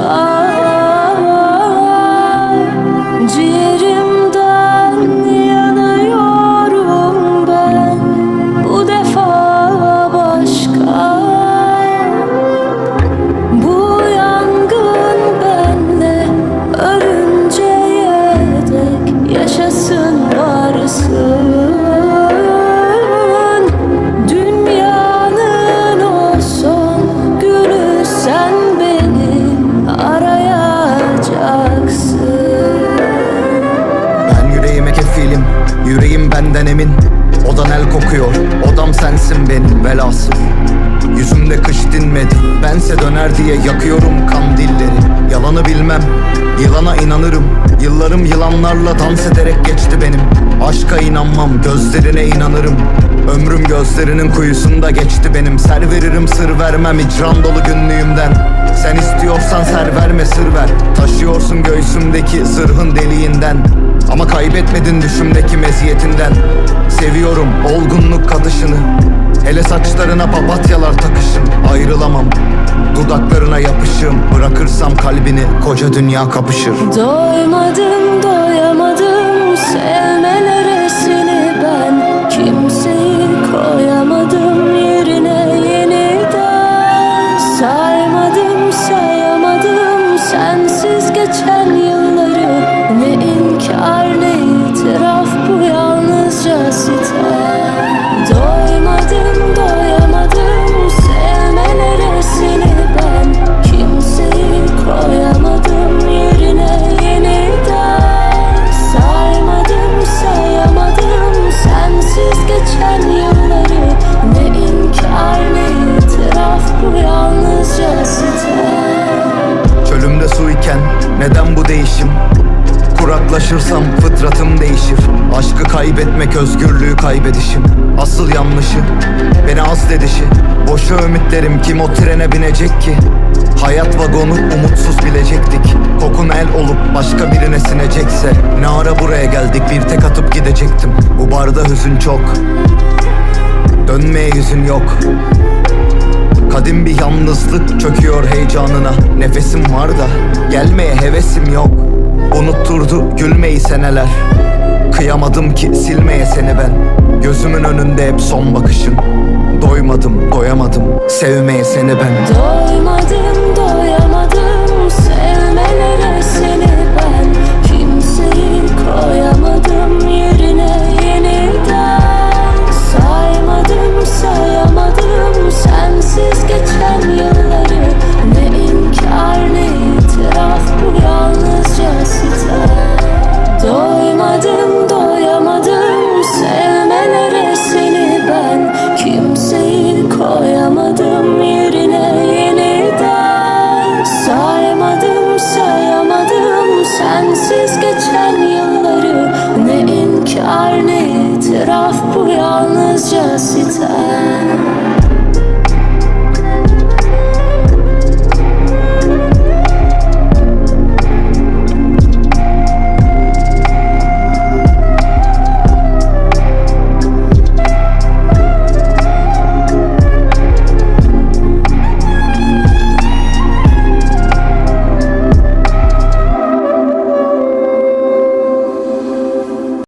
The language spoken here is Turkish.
Oh. Kendinden emin. Odan el kokuyor. Odam sensin benim velhasıl. Yüzümde kış dinmedi. Bense döner diye yakıyorum kandilleri Yalanı bilmem. Yılana inanırım. Yıllarım yılanlarla dans ederek geçti benim. Aşka inanmam. Gözlerine inanırım. Ömrüm gözlerinin kuyusunda geçti benim. Ser veririm sır vermem. İcran dolu günlüğümden. Sen istiyorsan ser verme sır ver. Taşıyorsun göğsümdeki zırhın deliğinden Ama kaybetmedin düşümdeki meziyetinden. Seviyorum olgunluk katışını Hele saçlarına papatyalar takışın. Ayrılamam Dudaklarına yapışım. Bırakırsam kalbini koca dünya kapışır. Doymadım doyamadım. Sevmelere seni ben. Kimseyi koyamadım yerine yeniden. Saymadım sayamadım. Sensiz Ne inkar ne itiraf bu yalnızca sitem. Doymadım doyamadım sevmelere seni ben. Kimseyi koyamadım yerine yeniden. Saymadım sayamadım sensiz geçen yılları. Ne inkar ne itiraf bu yalnızca sitem. Çölümde su iken neden bu değişim? Kuraklaşırsam fıtratım değişir. Aşkı kaybetmek özgürlüğü kaybedişim. Asıl yanlışı beni az dedişi Boşa ümitlerim kim o trene binecek ki? Hayat vagonu umutsuz bilecektik. Kokun el olup başka birine sinecekse Ne ara buraya geldik? Bir tek atıp gidecektim. Bu barda hüzün çok. Dönmeye yüzün yok. Kadim bir yalnızlık çöküyor heyecanına. Nefesim var da gelmeye hevesim yok Unutturdu gülmeyi seneler. Kıyamadım ki silmeye seni ben. Gözümün önünde hep son bakışın. Doymadım doyamadım. Sevmeye seni ben. Doymadım İnkar ne itiraf bu yalnızca sitem